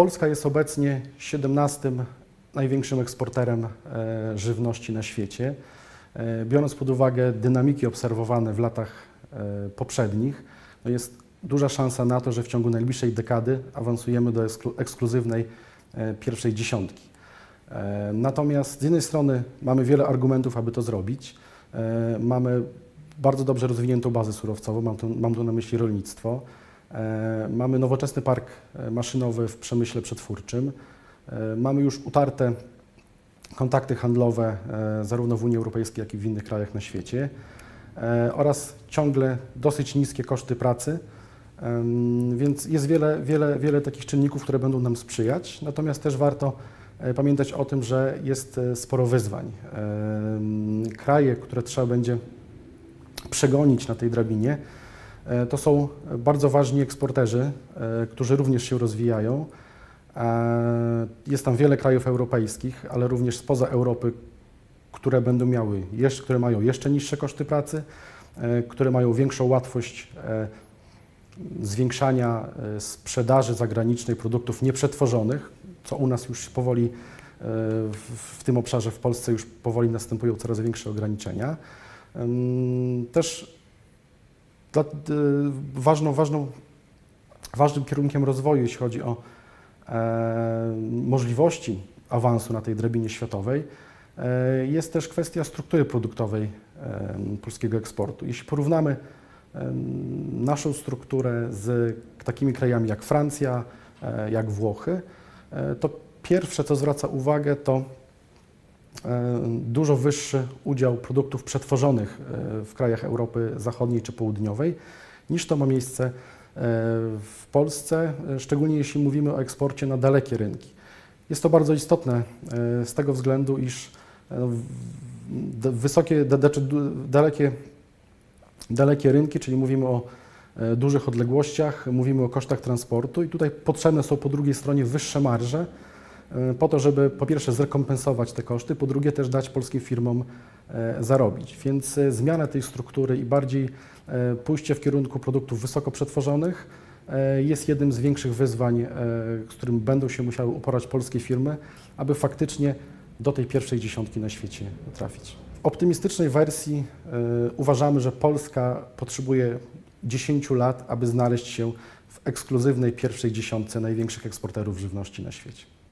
Polska jest obecnie 17 największym eksporterem e, żywności na świecie. E, Biorąc pod uwagę dynamiki obserwowane w latach e, poprzednich, no jest duża szansa na to, że w ciągu najbliższej dekady awansujemy do eksklu- ekskluzywnej pierwszej dziesiątki. Natomiast z jednej strony mamy wiele argumentów, aby to zrobić. Mamy bardzo dobrze rozwiniętą bazę surowcową, mam tu, mam tu na myśli rolnictwo. E, Mamy nowoczesny park e, maszynowy w przemyśle przetwórczym. E, Mamy już utarte kontakty handlowe zarówno w Unii Europejskiej, jak i w innych krajach na świecie oraz ciągle dosyć niskie koszty pracy. Więc jest wiele, wiele, wiele takich czynników, które będą nam sprzyjać. Natomiast też warto pamiętać o tym, że jest sporo wyzwań. Kraje, które trzeba będzie przegonić na tej drabinie, to są bardzo ważni eksporterzy, e, którzy również się rozwijają. E, Jest tam wiele krajów europejskich, ale również spoza Europy, które będą miały, które mają jeszcze niższe koszty pracy, e, które mają większą łatwość e, zwiększania e, sprzedaży zagranicznej produktów nieprzetworzonych, co u nas już powoli e, w, tym obszarze w Polsce już powoli następują coraz większe ograniczenia. Też dla, e, ważną, ważną, ważnym kierunkiem rozwoju, jeśli chodzi o e, możliwości awansu na tej drabinie światowej, e, jest też kwestia struktury produktowej e, polskiego eksportu. Jeśli porównamy e, naszą strukturę z takimi krajami jak Francja, e, jak Włochy, e, to pierwsze, co zwraca uwagę, to dużo wyższy udział produktów przetworzonych e, w krajach Europy Zachodniej czy Południowej, niż to ma miejsce e, w Polsce, e, szczególnie jeśli mówimy o eksporcie na dalekie rynki. Jest to bardzo istotne e, z tego względu, iż e, d- wysokie, dalekie, dalekie rynki, czyli mówimy o e, dużych odległościach, mówimy o kosztach transportu i tutaj potrzebne są po drugiej stronie wyższe marże, e, po to, żeby po pierwsze zrekompensować te koszty, po drugie też dać polskim firmom e, zarobić. Więc e, zmiana tej struktury i bardziej pójście w kierunku produktów wysoko przetworzonych jest jednym z większych wyzwań, z którym będą się musiały uporać polskie firmy, aby faktycznie do tej pierwszej dziesiątki na świecie trafić. W optymistycznej wersji uważamy, że Polska potrzebuje 10 lat, aby znaleźć się w ekskluzywnej pierwszej dziesiątce największych eksporterów żywności na świecie.